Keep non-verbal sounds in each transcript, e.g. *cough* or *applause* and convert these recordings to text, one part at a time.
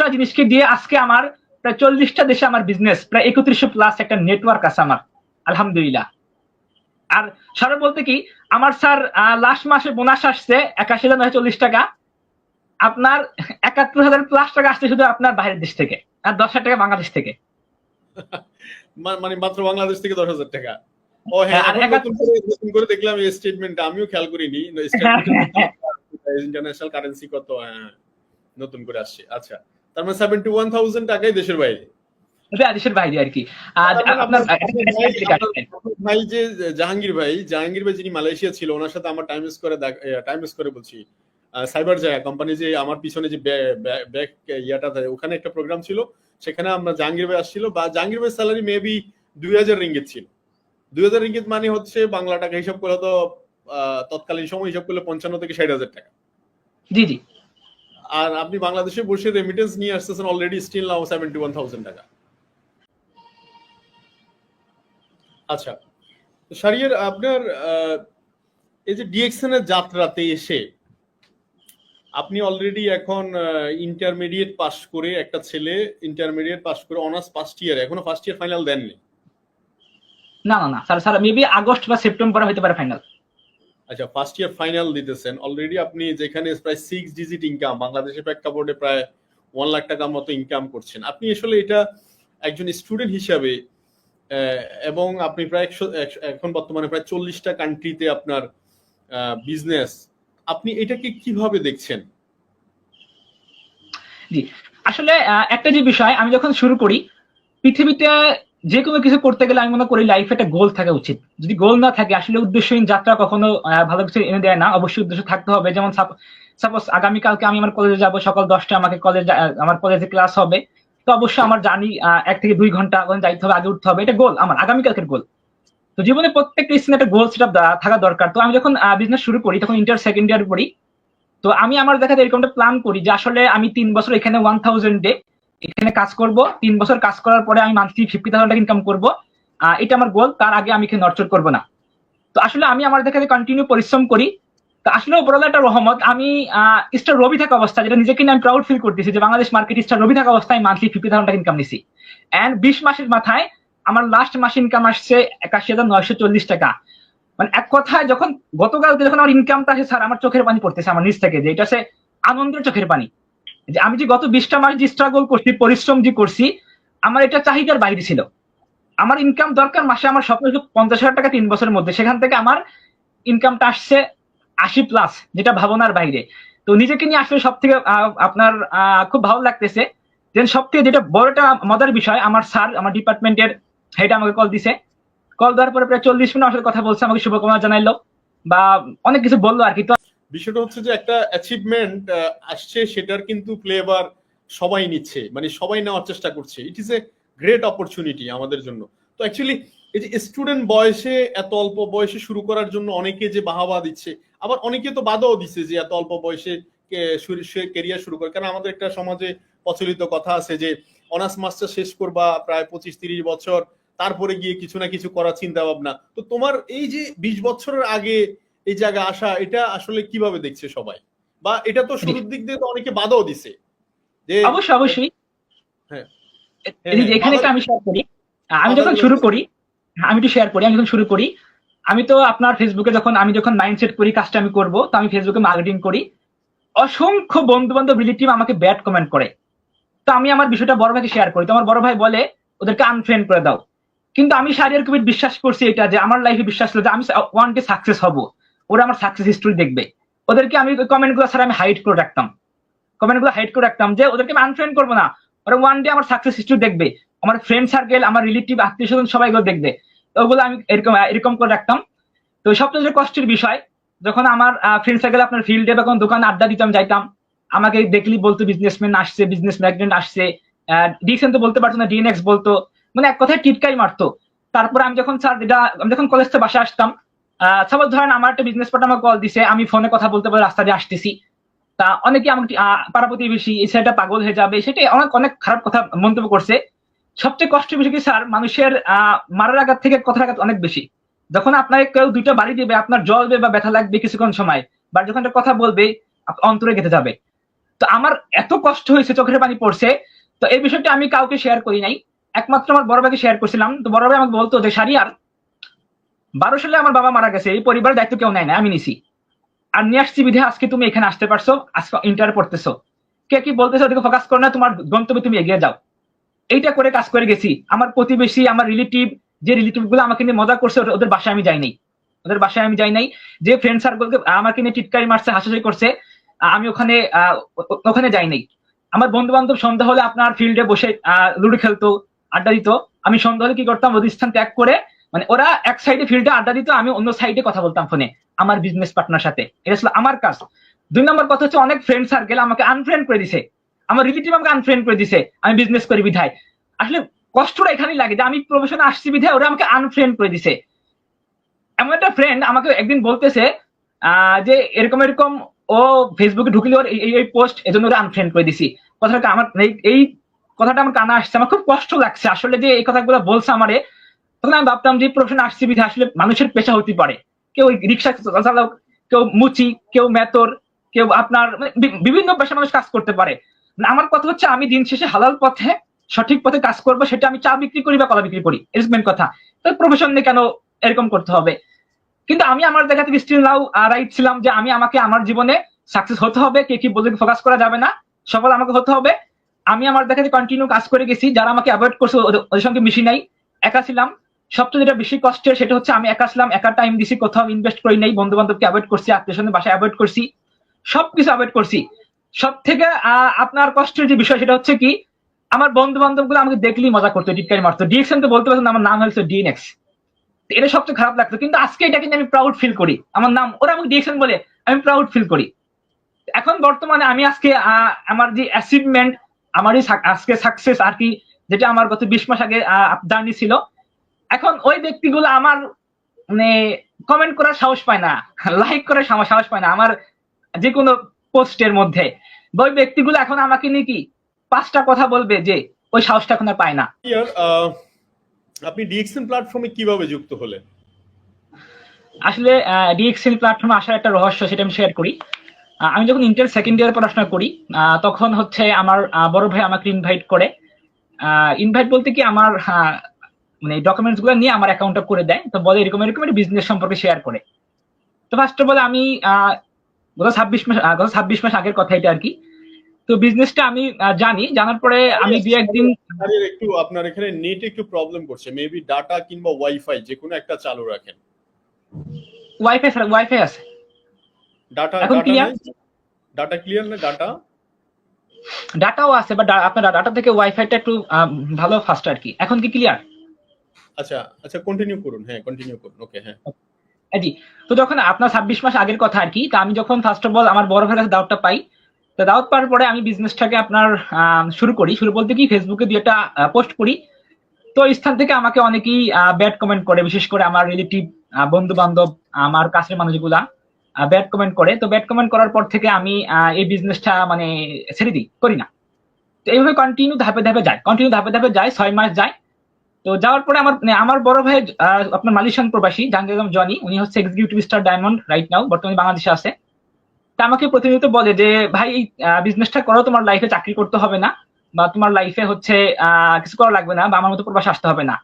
দশটা জিনিসকে দিয়ে আজকে আমার প্রায় চল্লিশটা দেশে আমার বিজনেস প্রায় একত্রিশশো প্লাস একটা নেটওয়ার্ক আছে আমার। আলহামদুলিল্লাহ। আর স্যার বলতে কি আমার স্যার লাস্ট মাসে বোনাস আসছে একাশি হাজার নয় চল্লিশ টাকা। আপনার একাত্তর হাজার প্লাস টাকা আসছে শুধু আপনার বাইরের দেশ থেকে আর দশ হাজার টাকা বাংলাদেশ থেকে। মানে মাত্র বাংলাদেশ থেকে দশ হাজার টাকা। ও হ্যাঁ হ্যাঁ, করে দেখলাম এই স্টেটমেন্টটা আমিও খেয়াল করিনি। *laughs* ইন্টারন্যাশনাল কারেন্সি কত? হ্যাঁ, নতুন করে আসছে। আচ্ছা। তার মানে সেভেন্টি ওয়ান থাউজেন্ড টাকাই দেশের বাইরে। দেশের বাইরে আর কি। আর তার আপনার আপনার ভাই- যে জাহাঙ্গীর ভাই জাহাঙ্গীর ভাই যিনি মালয়েশিয়া ছিল ওনার সাথে আমার টাইম করে টাইম করে বলছি। সাইবার জায়গা কোম্পানি যে আমার পিছনে যে ব্যাক ইয়াটা থাকে ওখানে একটা প্রোগ্রাম ছিল। সেখানে আমরা জাহাঙ্গীর ভাই আসছিল বা জাহাঙ্গীর ভাই স্যালারি মেবি দুই হাজার রিঙ্গিত ছিল। দুই হাজার রিঙ্গিত মানে হচ্ছে বাংলা টাকা হিসাব করে তো তৎকালীন সময় হিসাব করলে পঞ্চান্ন থেকে ষাট হাজার টাকা। জি জি। আর আপনি বাংলাদেশে বসে রেমিটেন্স নিয়ে আসতেছেন already still now seventy one thousand টাকা। আচ্ছা তো শারিয়ার, আপনার এই যে ডিএক্সএন এর যাত্রাতে এসে আপনি অলরেডি এখন ইন্টারমিডিয়েট পাস করে একটা ছেলে ইন্টারমিডিয়েট পাস করে অনার্স ফার্স্ট ইয়ার এখনও ফার্স্ট ইয়ার ফাইনাল দেননি? না না না স্যার স্যার মেবি আগস্ট বা সেপ্টেম্বর হতে পারে ফাইনাল আচ্ছা ফার্স্ট ইয়ার ফাইনাল দিতেছেন। অলরেডি আপনি যেখানে প্রায় সিক্স ডিজিট ইনকাম বাংলাদেশের প্রেক্ষাপটে প্রায় ওয়ান লাখ টাকার মতো ইনকাম করছেন। আপনি আসলে এটা একজন স্টুডেন্ট হিসাবে এবং আপনি প্রায় একশো- এখন বর্তমানে প্রায় চল্লিশটা কান্ট্রিতে আপনার বিজনেস আপনি এটাকে কীভাবে দেখছেন? জি। আসলে একটা যে বিষয়, আমি যখন শুরু করি, পৃথিবীতে যে কোনো কিছু করতে গেলে আমি মনে করি লাইফে একটা গোল থাকা উচিত। যদি গোল না থাকে, আসলে উদ্দেশ্যহীন যাত্রা কখনো ভালো কিছু এনে দেয় না। অবশ্যই উদ্দেশ্য থাকতে হবে। যেমন সাপোজ আগামীকালকে আমি আমার কলেজে যাব, সকাল দশটা আমাকে কলেজ আমার কলেজে ক্লাস হবে। তো অবশ্যই আমার জানি এক থেকে দুই ঘণ্টা যাইতে হবে, আগে উঠতে হবে। এটা গোল আমার আগামীকালকের গোল তো জীবনে প্রত্যেকটা স্থানে একটা গোল সেটা থাকা দরকার। তো আমি যখন বিজনেস শুরু করি, তখন ইন্টার সেকেন্ড ইয়ার পড়ি। তো আমি আমার দেখা যায় এরকমটা প্ল্যান করি যে আসলে আমি তিন বছর এখানে ওয়ান থাউজেন্ডে এখানে কাজ করব, তিন বছর কাজ করার পরে আমি মান্থলি ফিফটি থাউজেন্ড টাকা ইনকাম করব। এটা আমার গোল তার আগে আমি এখানে নরচর করব না। তো আসলে আমি আমার দেখা কন্টিনিউ পরিশ্রম করি। তো আসলে ওপরাল একটা রহমত, আমি স্টার রবি থাকা অবস্থা যেটা নিজেকে আমি প্রাউড ফিল করতেছি যে বাংলাদেশ মার্কেট স্টার রবি থাকা অবস্থায় মান্থলি ফিফটি থাউজেন্ড টাকা ইনকাম নিছি। অ্যান্ড বিশ মাসের মাথায় আমার লাস্ট মাসে ইনকাম আসছে একাশি হাজার নয়শো চল্লিশ টাকা। মানে এক কথায় যখন গতকালকে যখন আমার ইনকামটা আসে, স্যার, আমার চোখের পানি পড়তেছে আমার নিচ থেকে, যে এটা হচ্ছে আনন্দের চোখের পানি। যে আমি যে গত বিশটা মাস যে স্ট্রাগল করছি, পরিশ্রম যে করছি, আমার এটা চাহিদার বাইরে ছিল। আমার ইনকাম দরকার মাসে আমার স্বপ্ন পঞ্চাশ হাজার টাকা তিন বছরের মধ্যে। সেখান থেকে আমার ইনকামটা আসছে আশি প্লাস যেটা ভাবনার বাইরে। তো নিজেকে নিয়ে আসলে সব থেকে আপনার খুব ভালো লাগতেছে। দেন সব থেকে যেটা বড়টা মজার বিষয়, আমার স্যার আমার ডিপার্টমেন্টের হেড আমাকে কল দিছে। কল দেওয়ার পরে প্রায় চল্লিশ মিনিট আসলে কথা বলছে, আমাকে শুভকামনা জানাইলো বা অনেক কিছু বলল আর কি। তো বিষয়টা হচ্ছে যে একটা অ্যাচিভমেন্ট আসছে, সেটার কিন্তু ফ্লেভার সবাই নিচ্ছে মানে সবাই নেওয়ার চেষ্টা করছে। It is a great opportunity আমাদের জন্য। তো অ্যাকচুয়ালি এই যে স্টুডেন্ট বয়সে, এত অল্প বয়সে শুরু করার জন্য অনেকে যে বাহাবা দিচ্ছে, আবার অনেকে তো বাধাও দিচ্ছে যে এত অল্প বয়সে কেরিয়ার শুরু করে। কারণ আমাদের একটা সমাজে প্রচলিত কথা আছে যে অনার্স মাস্টার শেষ করবা প্রায় পঁচিশ তিরিশ বছর, তারপরে গিয়ে কিছু না কিছু করার চিন্তা ভাবনা তো তোমার এই যে বিশ বছরের আগে এই জায়গা আসা এটা আসলে কীভাবে দেখছে সবাই? বা এটা তো শুরুর দিক দিয়ে তো অনেকে বাধাও দিছে। যে অবশ্যই অবশ্যই। হ্যাঁ। এখানে একটা আমি শেয়ার করি। আমি যখন শুরু করি আমি একটু শেয়ার করি আমি যখন শুরু করি আমি তো আপনার ফেসবুকে যখন আমি যখন মাইন্ডসেট করি কাজটা আমি করব তো আমি ফেসবুকে মার্কেটিং করি। অসংখ্য বন্ধু বান্ধব রিলেটিভ আমাকে ব্যাড কমেন্ট করে। তো আমি আমার বিষয়টা বড় ভাইকে শেয়ার করি। তো আমার বড় ভাই বলে ওদেরকে আনফ্রেন্ড করে দাও। কিন্তু আমি শারিয়ার কবির বিশ্বাস করছি এটা যে আমার লাইফে বিশ্বাস ছিল যে আমি ওয়ান ডে সাকসেস হব। ওরা আমার সাকসেস হিস্টোরি দেখবে। ওদেরকে আমি কমেন্টগুলো স্যার আমি হাইড করে রাখতাম। কমেন্টগুলো হাইড করে রাখতাম যে, ওদেরকে আমি আনফ্রেন্ড করব না। ওরা ওয়ান ডে আমার সাকসেস হিস্টোরি দেখবে। আমার ফ্রেন্ড সার্কেল আমার রিলেটিভ আত্মীয় স্বজন সবাই এগুলো দেখবে। ওগুলো আমি এরকম এরকম করে রাখতাম। তো সবচেয়ে কষ্টের বিষয়, যখন আমার ফ্রেন্ড সার্কেল আপনার ফিল্ডে বা কোনো দোকানে আড্ডা দিতাম যাইতাম, আমাকে দেখলি বলতো বিজনেসম্যান আসছে বিজনেস ম্যাগনেট আসছে ডিএক্সএন তো বলতে পারতো না ডিএনএক্স বলতো। মানে এক কথায় টিটকাই মারতো। তারপর আমি যখন স্যার আমি যখন কলেজ থেকে বাসা আসতাম সাপোজ ধরেন আমার একটা বিজনেস পার্টনার আমাকে কল দিছে, আমি ফোনে কথা বলতে বলে রাস্তা দিয়ে আসতেছি। তা অনেকে আমাকে পাড়া প্রতিবেশী ছেলেটা পাগল হয়ে যাবে, সেটাই অনেক অনেক খারাপ কথা মন্তব্য করছে। সবচেয়ে কষ্টের বিষয় কি স্যার, মানুষের মারার আঘাত থেকে কথার আঘাত অনেক বেশি। যখন আপনাকে কেউ দুইটা বাড়ি দিবে, আপনার জ্বলবে বা ব্যথা লাগবে কিছুক্ষণ সময়, বা যখন একটা কথা বলবে অন্তরে গেঁথে যাবে। তো আমার এত কষ্ট হয়েছে, চোখের পানি পড়ছে। তো এই বিষয়টা আমি কাউকে শেয়ার করি নাই। একমাত্র আমার বড় ভাইকে শেয়ার করছিলাম। তো বড় ভাই আমাকে বলতো যে, সারিয়ার বারো সালে আমার বাবা মারা গেছে, এই পরিবারের দায়িত্ব কেউ নেয় না, আমি নিছি। আর নিয়ে আসছি বিধে, আজকে তুমি এখানে আসতে পারছ, আজকে ইন্টার পড়তেছো। কে কি বলতেছো ওদিকে ফোকাস করো না, তোমার গন্তব্যে তুমি এগিয়ে যাও। এইটা করে কাজ করে গেছি। আমার প্রতিবেশী, আমার রিলেটিভ যে রিলেটিভগুলো আমাকে নিয়ে মজা করছে, ওদের- বাসায় আমি যাই নাই। ওদের বাসায় আমি যাই নাই। যে ফ্রেন্ড সার্কেলকে আমাকে নিয়ে টিটকারি মারছে, হাসাহাসি করছে, আমি ওখানে ওখানে যাই নাই। আমার বন্ধু বান্ধব সন্ধ্যা হলে আপনার ফিল্ডে বসে লুডো খেলতো, আড্ডা দিত। আমি সন্ধ্যা হলে কি করতাম স্থান ত্যাগ করে মানে ওরা এক সাইডে ফিল্ডে আড্ডা দিত, আমি অন্য সাইডে কথা বলতাম ফোনে আমার বিজনেস পার্টনার সাথে। এটা ছিল আমার কাজ। দুই নম্বর কথা হচ্ছে অনেক ফ্রেন্ড সার্কেল আমাকে আনফ্রেন্ড করে দিছে। আমার রিলেটিভ আমাকে আনফ্রেন্ড করে দিছে, আমি বিজনেস করি বিধায়। আসলে কষ্টটা এখানেই লাগে যে আমি প্রফেশনে আসছি বিধায়, ওরা আমাকে আনফ্রেন্ড করে দিছে। এমন একটা ফ্রেন্ড আমাকে একদিন বলতেছে যে এরকম এরকম ও ফেসবুকে ঢুকলে, ওর এই- পোস্ট এজন্য ওরা আনফ্রেন্ড করে দিছি। কথাটা আমার এই কথাটা আমার কানা আসছে, আমার খুব কষ্ট লাগছে। আসলে যে এই কথাগুলো বলছে আমারে তখন আমি ভাবতাম যে প্রফেশন আসছি বিধে আসলে মানুষের পেশা হতে পারে। কেউ রিক্সা চালক কেউ মুচি, কেউ মেতর, কেউ আপনার মানে বিভিন্ন পেশা মানুষ কাজ করতে পারে। মানে আমার কথা হচ্ছে আমি দিন শেষে হালাল পথে, সঠিক পথে কাজ করব, সেটা আমি চা বিক্রি করি বা কলা বিক্রি করি। মেন কথা। তো প্রফেশন নিয়ে কেন এরকম করতে হবে? কিন্তু আমি আমার জায়গা থেকে স্টিল নাও রাইট ছিলাম যে আমি আমাকে আমার জীবনে সাকসেস হতে হবে, কে কি বলে ফোকাস করা যাবে না। সফল আমাকে হতে হবে। আমি আমার দেখা যে কন্টিনিউ কাজ করে গেছি। যারা আমাকে অ্যাভয়েড করছে ওদের সঙ্গে মিশি নাই। একা ছিলাম। সবচেয়ে যেটা বেশি কষ্টের সেটা হচ্ছে আমি একা ছিলাম একা টাইম দিছি, কোথাও ইনভেস্ট করি নাই বন্ধু বান্ধবকে অ্যাভয়েড করছি, আত্মীয় স্বজনের বাসায় অ্যাভয়েড করছি, সবকিছু অ্যাভয়েড করছি। সব থেকে আপনার কষ্টের যে বিষয় সেটা হচ্ছে কি, আমার বন্ধু বান্ধবগুলো আমাকে দেখলেই মজা করতো, টিটকারি মারতো। ডিএক্সএন তো বলতে পারছেন আমার নাম হয়েছে ডিএনএক্স এটা সবচেয়ে খারাপ লাগতো, কিন্তু আজকে এটা কিন্তু আমি প্রাউড ফিল করি। আমার নাম, ওরা আমাকে ডিএক্সএন বলে, আমি প্রাউড ফিল করি। এখন বর্তমানে আমি আজকে আমার যে অ্যাচিভমেন্ট আমার এই আজকে সাকসেস আর কি, যেটা আমার গত বিশ মাস আগে জার্নি ছিল এখন ওই ব্যক্তিগুলো আমার মানে কমেন্ট করার সাহস পায় না লাইক করার সাহস পায় না আমার যে কোনো পোস্টের মধ্যে। ওই ব্যক্তিগুলো এখন আমাকে নিয়ে কি পাঁচটা কথা বলবে যে ওই সাহসটা এখন আর পায় না। আপনি ডিএক্সএন প্ল্যাটফর্মে কীভাবে যুক্ত হলেন? আসলে ডিএক্সএল প্ল্যাটফর্মে আসার একটা রহস্য সেটা আমি শেয়ার করি। আমি যখন ইন্টার সেকেন্ড ইয়ার পড়াশোনা করি তখন হচ্ছে আমার বড় ভাই আমাকে ইনভাইট করে। ইনভাইট বলতে কি আমার মানে ডকুমেন্টসগুলো নিয়ে আমার অ্যাকাউন্টটা করে দেয়। তো বলে এরকম এরকম একটা বিজনেস সম্পর্কে শেয়ার করে। তো ফার্স্ট অফ অল আমি গত ছাব্বিশ মাস গত ছাব্বিশ মাস আগের কথা এটা আর কি। তো বিজনেসটা আমি জানি। জানার পরে আমি দু একদিন একটু আপনার এখানে নেট একটু প্রবলেম করছে। মেবি ডাটা কিংবা ওয়াইফাই যে কোনো একটা চালু রাখেন। ওয়াইফাই স্যার ওয়াইফাই আছে। ডাটা এখন clear? ডাটা ক্লিয়ার না ডাটা ডাটাও আছে বাট আপনার ডাটা থেকে ওয়াইফাইটা একটু ভালো ফাস্ট আর কি। এখন কি ক্লিয়ার আচ্ছা আচ্ছা কন্টিনিউ করুন হ্যাঁ কন্টিনিউ করুন ওকে হ্যাঁ। জি তো যখন আপনার ছাব্বিশ মাস আগের কথা আর কি আমি যখন ফার্স্ট অফ অল আমার বড় ভাইয়ের কাছে দাওয়াতটা পাই, তো দাওয়াত পাওয়ার পরে আমি বিজনেসটাকে আপনার শুরু করি। শুরু বলতে কি ফেসবুকে দুই একটা পোস্ট করি। তো স্থান থেকে আমাকে অনেকেই ব্যাড কমেন্ট করে, বিশেষ করে আমার রিলেটিভ বন্ধু বান্ধব আমার কাছের মানুষগুলা ব্যাড কমেন্ট করে। তো ব্যাড কমেন্ট করার পর থেকে আমি এই বিজনেসটা মানে ছেড়ে দিই, করি না। তো এইভাবে কন্টিনিউ ধাপে ধাপে যায় কন্টিনিউ ধাপে ধাপে যায়, ছয় মাস যায়। তো যাওয়ার পরে আমার মানে আমার বড় ভাই আপনার মালয়েশিয়ান প্রবাসী জাহাঙ্গীর আলম জনি, উনি হচ্ছে executive star diamond right now বর্তমানে বাংলাদেশে আছে। তা আমাকে প্রতিনিয়ত বলে যে, ভাই, এই বিজনেসটা করো, তোমার লাইফে চাকরি করতে হবে না, বা তোমার লাইফে হচ্ছে কিছু করা লাগবে না, বা আমার মতো প্রবাসে আসতে হবে না।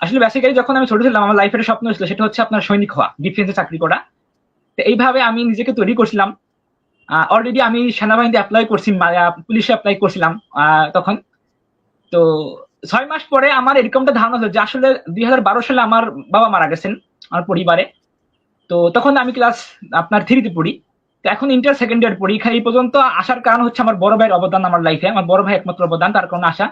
আসলে বেসিক্যালি যখন আমি ছোট ছিলাম, আমার লাইফের স্বপ্ন ছিল, সেটা হচ্ছে আপনার সৈনিক হওয়া ডিফেন্সে চাকরি করা। তো এইভাবে আমি নিজেকে তৈরি করছিলাম। অলরেডি আমি সেনাবাহিনীতে অ্যাপ্লাই করছি পুলিশে অ্যাপ্লাই করছিলাম তখন। তো ছয় মাস পরে আমার এরকমটা ধারণা হলো যে আসলে দুই হাজার বারো সালে আমার বাবা মারা গেছেন, আমার পরিবারে। তো তখন আমি ক্লাস আপনার থ্রিতে পড়ি। তো এখন ইন্টার সেকেন্ড ইয়ার পড়ি। এই পর্যন্ত আসার কারণ হচ্ছে আমার বড় ভাইয়ের অবদান আমার লাইফে আমার বড় ভাই একমাত্র অবদান, তার কারণে আসা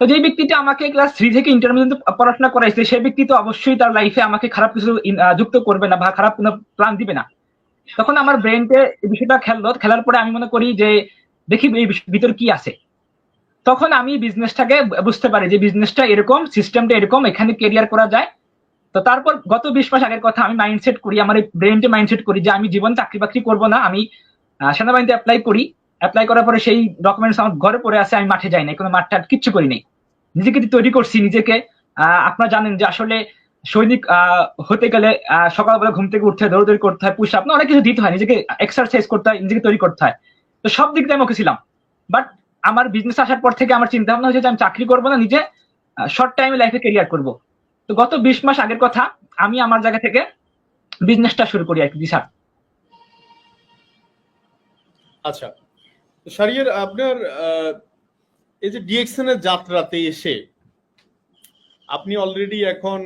তো যে ব্যক্তিটা আমাকে ক্লাস থ্রি থেকে ইন্টার পর্যন্ত পড়াশোনা করাইছে, সেই ব্যক্তি তো অবশ্যই তার লাইফে আমাকে খারাপ কিছু যুক্ত করবে না বা খারাপ কোনো প্ল্যান দিবে না। তখন আমার ব্রেনতে এই বিষয়টা খেললো খেলার পরে আমি মনে করি যে, দেখি এই ভিতর কি আছে। তখন আমি বিজনেসটাকে বুঝতে পারি যে বিজনেসটা এরকম সিস্টেমটা এরকম এখানে কেরিয়ার করা যায়। তো তারপর গত বিশ মাস আগের কথা আমি মাইন্ডসেট করি আমার এই ব্রেনটে মাইন্ডসেট করি যে আমি জীবন চাকরি বাকরি করব না আমি সেনাবাহিনীতে অ্যাপ্লাই করি। অ্যাপ্লাই করার পরে সেই ডকুমেন্টস আমার ঘরে পড়ে আছে আমি মাঠে যাই নাই কোনো মাঠটা কিচ্ছু করি নাই। নিজেকে তৈরি করছি নিজেকে আহ, আপনারা জানেন যে আসলে সৈনিক হতে গেলে সকালবেলা ঘুম থেকে উঠতে হয় দৌড়দৌড়ি করতে হয় পুশ আপ অনেক কিছু দিতে হয় নিজেকে এক্সারসাইজ করতে হয় নিজেকে তৈরি করতে হয়। তো সব দিক দিয়ে আমি ওকে ছিলাম। বাট আমার বিজনেস আসার পর থেকে আমার চিন্তা ভাবনা হয়েছে যে আমি চাকরি করব না, নিজে শর্ট টাইমে লাইফে কেরিয়ার করব। তো গত বিশ মাস আগের কথা, আমি আমার জায়গা থেকে বিজনেসটা শুরু করি আর কি স্যার আচ্ছা তো শারিয়ার আপনার এই যে ডিএক্সএন এর যাত্রাতে এসে, আপনি অলরেডি এখন